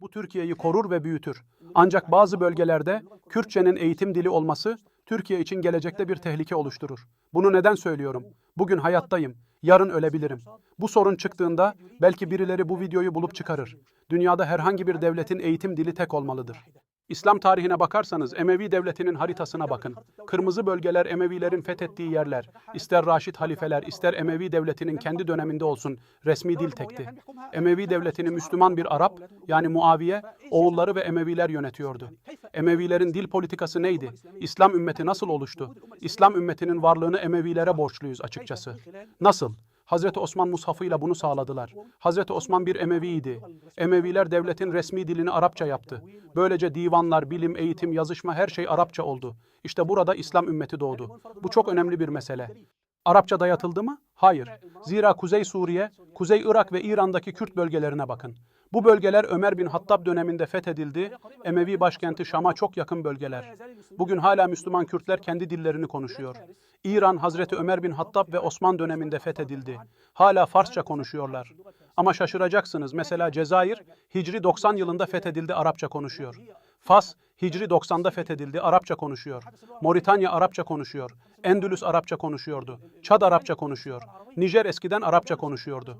Bu Türkiye'yi korur ve büyütür. Ancak bazı bölgelerde Kürtçenin eğitim dili olması Türkiye için gelecekte bir tehlike oluşturur. Bunu neden söylüyorum? Bugün hayattayım. Yarın ölebilirim. Bu sorun çıktığında belki birileri bu videoyu bulup çıkarır. Dünyada herhangi bir devletin eğitim dili tek olmalıdır. İslam tarihine bakarsanız Emevi devletinin haritasına bakın. Kırmızı bölgeler Emevilerin fethettiği yerler. İster Raşid halifeler, ister Emevi devletinin kendi döneminde olsun resmi dil tekti. Emevi devletini Müslüman bir Arap yani Muaviye, oğulları ve Emeviler yönetiyordu. Emevilerin dil politikası neydi? İslam ümmeti nasıl oluştu? İslam ümmetinin varlığını Emevilere borçluyuz açıkçası. Nasıl? Hazreti Osman mushafıyla bunu sağladılar. Hazreti Osman bir Emeviydi. Emeviler devletin resmi dilini Arapça yaptı. Böylece divanlar, bilim, eğitim, yazışma her şey Arapça oldu. İşte burada İslam ümmeti doğdu. Bu çok önemli bir mesele. Arapça dayatıldı mı? Hayır. Zira Kuzey Suriye, Kuzey Irak ve İran'daki Kürt bölgelerine bakın. Bu bölgeler Ömer bin Hattab döneminde fethedildi. Emevi başkenti Şam'a çok yakın bölgeler. Bugün hala Müslüman Kürtler kendi dillerini konuşuyor. İran Hazreti Ömer bin Hattab ve Osman döneminde fethedildi. Hala Farsça konuşuyorlar. Ama şaşıracaksınız. Mesela Cezayir Hicri 90 yılında fethedildi Arapça konuşuyor. Fas Hicri 90'da fethedildi Arapça konuşuyor. Moritanya Arapça konuşuyor. Endülüs Arapça konuşuyordu. Çad Arapça konuşuyor. Nijer eskiden Arapça konuşuyordu.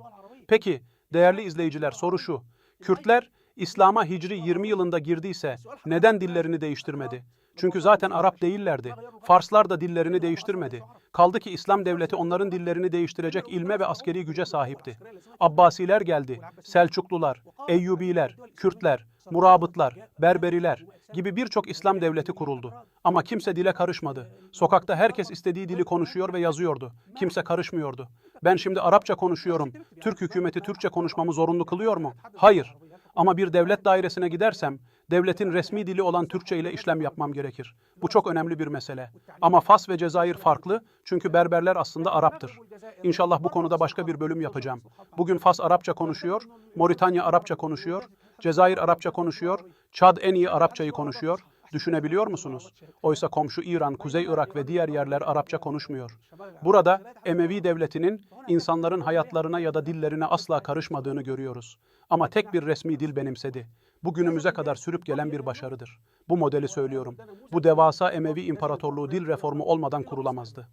Peki değerli izleyiciler soru şu. Kürtler İslam'a Hicri 20 yılında girdiyse neden dillerini değiştirmedi? Çünkü zaten Arap değillerdi. Farslar da dillerini değiştirmedi. Kaldı ki İslam devleti onların dillerini değiştirecek ilme ve askeri güce sahipti. Abbasiler geldi, Selçuklular, Eyyubiler, Kürtler, Murabıtlar, Berberiler gibi birçok İslam devleti kuruldu. Ama kimse dile karışmadı. Sokakta herkes istediği dili konuşuyor ve yazıyordu. Kimse karışmıyordu. Ben şimdi Arapça konuşuyorum. Türk hükümeti Türkçe konuşmamı zorunlu kılıyor mu? Hayır. Ama bir devlet dairesine gidersem devletin resmi dili olan Türkçe ile işlem yapmam gerekir. Bu çok önemli bir mesele. Ama Fas ve Cezayir farklı çünkü Berberler aslında Arap'tır. İnşallah bu konuda başka bir bölüm yapacağım. Bugün Fas Arapça konuşuyor, Moritanya Arapça konuşuyor, Cezayir Arapça konuşuyor, Çad en iyi Arapçayı konuşuyor. Düşünebiliyor musunuz? Oysa komşu İran, Kuzey Irak ve diğer yerler Arapça konuşmuyor. Burada Emevi devletinin insanların hayatlarına ya da dillerine asla karışmadığını görüyoruz. Ama tek bir resmi dil benimsedi. Bugünümüze kadar sürüp gelen bir başarıdır. Bu modeli söylüyorum. Bu devasa Emevi İmparatorluğu dil reformu olmadan kurulamazdı.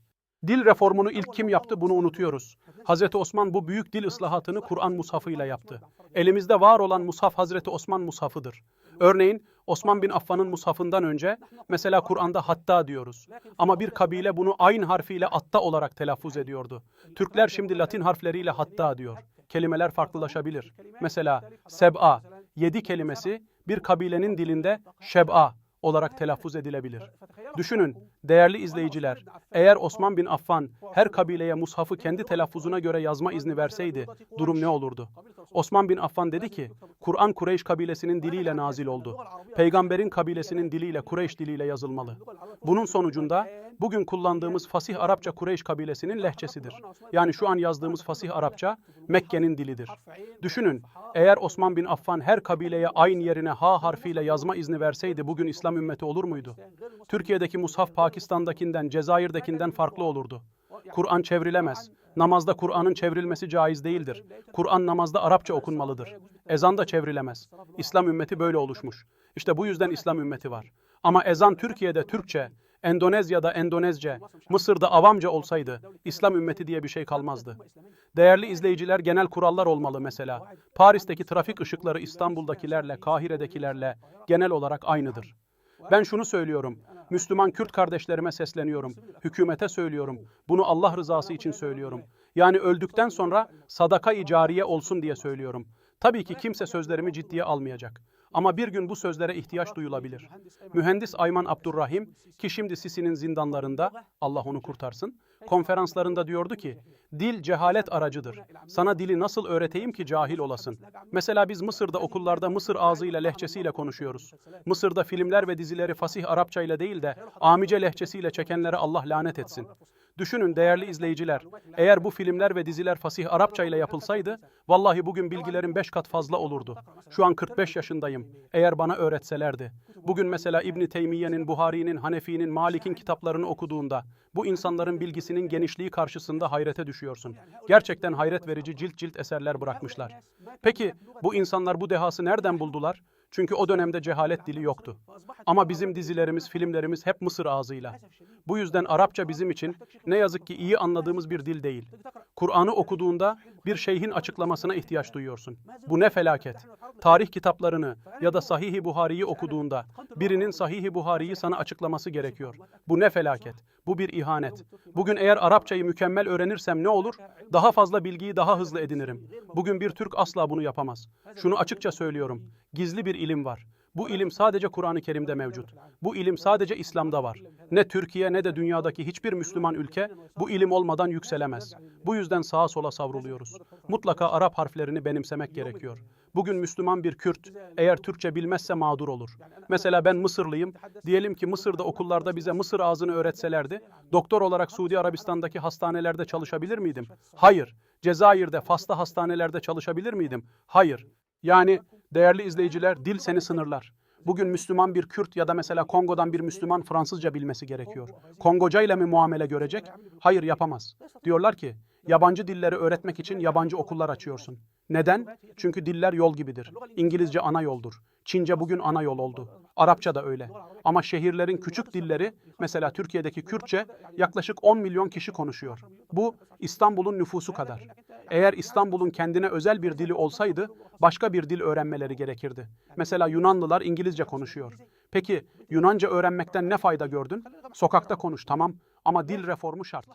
Dil reformunu ilk kim yaptı bunu unutuyoruz. Hazreti Osman bu büyük dil ıslahatını Kur'an mushafıyla yaptı. Elimizde var olan mushaf Hazreti Osman mushafıdır. Örneğin Osman bin Affan'ın mushafından önce mesela Kur'an'da hatta diyoruz. Ama bir kabile bunu aynı harfiyle atta olarak telaffuz ediyordu. Türkler şimdi Latin harfleriyle hatta diyor. Kelimeler farklılaşabilir. Mesela seb'a, yedi kelimesi bir kabilenin dilinde şeb'a olarak telaffuz edilebilir. Düşünün değerli izleyiciler, eğer Osman bin Affan her kabileye mushafı kendi telaffuzuna göre yazma izni verseydi durum ne olurdu? Osman bin Affan dedi ki, Kur'an Kureyş kabilesinin diliyle nazil oldu. Peygamberin kabilesinin diliyle Kureyş diliyle yazılmalı. Bunun sonucunda bugün kullandığımız fasih Arapça Kureyş kabilesinin lehçesidir. Yani şu an yazdığımız fasih Arapça Mekke'nin dilidir. Düşünün, eğer Osman bin Affan her kabileye aynı yerine ha harfiyle yazma izni verseydi bugün İslam ümmeti olur muydu? Türkiye'deki mushaf Pakistan'dakinden, Cezayir'dekinden farklı olurdu. Kur'an çevrilemez. Namazda Kur'an'ın çevrilmesi caiz değildir. Kur'an namazda Arapça okunmalıdır. Ezan da çevrilemez. İslam ümmeti böyle oluşmuş. İşte bu yüzden İslam ümmeti var. Ama ezan Türkiye'de Türkçe, Endonezya'da Endonezce, Mısır'da Avamca olsaydı İslam ümmeti diye bir şey kalmazdı. Değerli izleyiciler genel kurallar olmalı mesela. Paris'teki trafik ışıkları İstanbul'dakilerle, Kahire'dekilerle genel olarak aynıdır. Ben şunu söylüyorum. Müslüman Kürt kardeşlerime sesleniyorum. Hükümete söylüyorum. Bunu Allah rızası için söylüyorum. Yani öldükten sonra sadaka-i cariye olsun diye söylüyorum. Tabii ki kimse sözlerimi ciddiye almayacak. Ama bir gün bu sözlere ihtiyaç duyulabilir. Mühendis Ayman Abdurrahim ki şimdi Sisi'nin zindanlarında Allah onu kurtarsın. Konferanslarında diyordu ki dil cehalet aracıdır. Sana dili nasıl öğreteyim ki cahil olasın? Mesela biz Mısır'da okullarda Mısır ağzıyla lehçesiyle konuşuyoruz. Mısır'da filmler ve dizileri fasih Arapça ile değil de amice lehçesiyle çekenlere Allah lanet etsin. Düşünün değerli izleyiciler, eğer bu filmler ve diziler fasih Arapça ile yapılsaydı, vallahi bugün bilgilerim 5 kat fazla olurdu. Şu an 45 yaşındayım. Eğer bana öğretselerdi. Bugün mesela İbn Teymiye'nin, Buhari'nin, Hanefi'nin, Malik'in kitaplarını okuduğunda, bu insanların bilgisinin genişliği karşısında hayrete düşüyorsun. Gerçekten hayret verici cilt cilt eserler bırakmışlar. Peki bu insanlar bu dehası nereden buldular? Çünkü o dönemde cehalet dili yoktu. Ama bizim dizilerimiz, filmlerimiz hep Mısır ağzıyla. Bu yüzden Arapça bizim için ne yazık ki iyi anladığımız bir dil değil. Kur'an'ı okuduğunda bir şeyhin açıklamasına ihtiyaç duyuyorsun. Bu ne felaket. Tarih kitaplarını ya da Sahih-i Buhari'yi okuduğunda birinin Sahih-i Buhari'yi sana açıklaması gerekiyor. Bu ne felaket. Bu bir ihanet. Bugün eğer Arapçayı mükemmel öğrenirsem ne olur? Daha fazla bilgiyi daha hızlı edinirim. Bugün bir Türk asla bunu yapamaz. Şunu açıkça söylüyorum. Gizli bir ilim var. Bu ilim sadece Kur'an-ı Kerim'de mevcut. Bu ilim sadece İslam'da var. Ne Türkiye ne de dünyadaki hiçbir Müslüman ülke bu ilim olmadan yükselemez. Bu yüzden sağa sola savruluyoruz. Mutlaka Arap harflerini benimsemek gerekiyor. Bugün Müslüman bir Kürt eğer Türkçe bilmezse mağdur olur. Mesela ben Mısırlıyım. Diyelim ki Mısır'da okullarda bize Mısır ağzını öğretselerdi, doktor olarak Suudi Arabistan'daki hastanelerde çalışabilir miydim? Hayır. Cezayir'de, Fas'ta hastanelerde çalışabilir miydim? Hayır. Yani değerli izleyiciler dil seni sınırlar. Bugün Müslüman bir Kürt ya da mesela Kongo'dan bir Müslüman Fransızca bilmesi gerekiyor. Kongoca ile mi muamele görecek? Hayır yapamaz. Diyorlar ki yabancı dilleri öğretmek için yabancı okullar açıyorsun. Neden? Çünkü diller yol gibidir. İngilizce ana yoldur. Çince bugün ana yol oldu. Arapça da öyle. Ama şehirlerin küçük dilleri, mesela Türkiye'deki Kürtçe yaklaşık 10 milyon kişi konuşuyor. Bu İstanbul'un nüfusu kadar. Eğer İstanbul'un kendine özel bir dili olsaydı başka bir dil öğrenmeleri gerekirdi. Mesela Yunanlılar İngilizce konuşuyor. Peki Yunanca öğrenmekten ne fayda gördün? Sokakta konuş tamam ama dil reformu şart.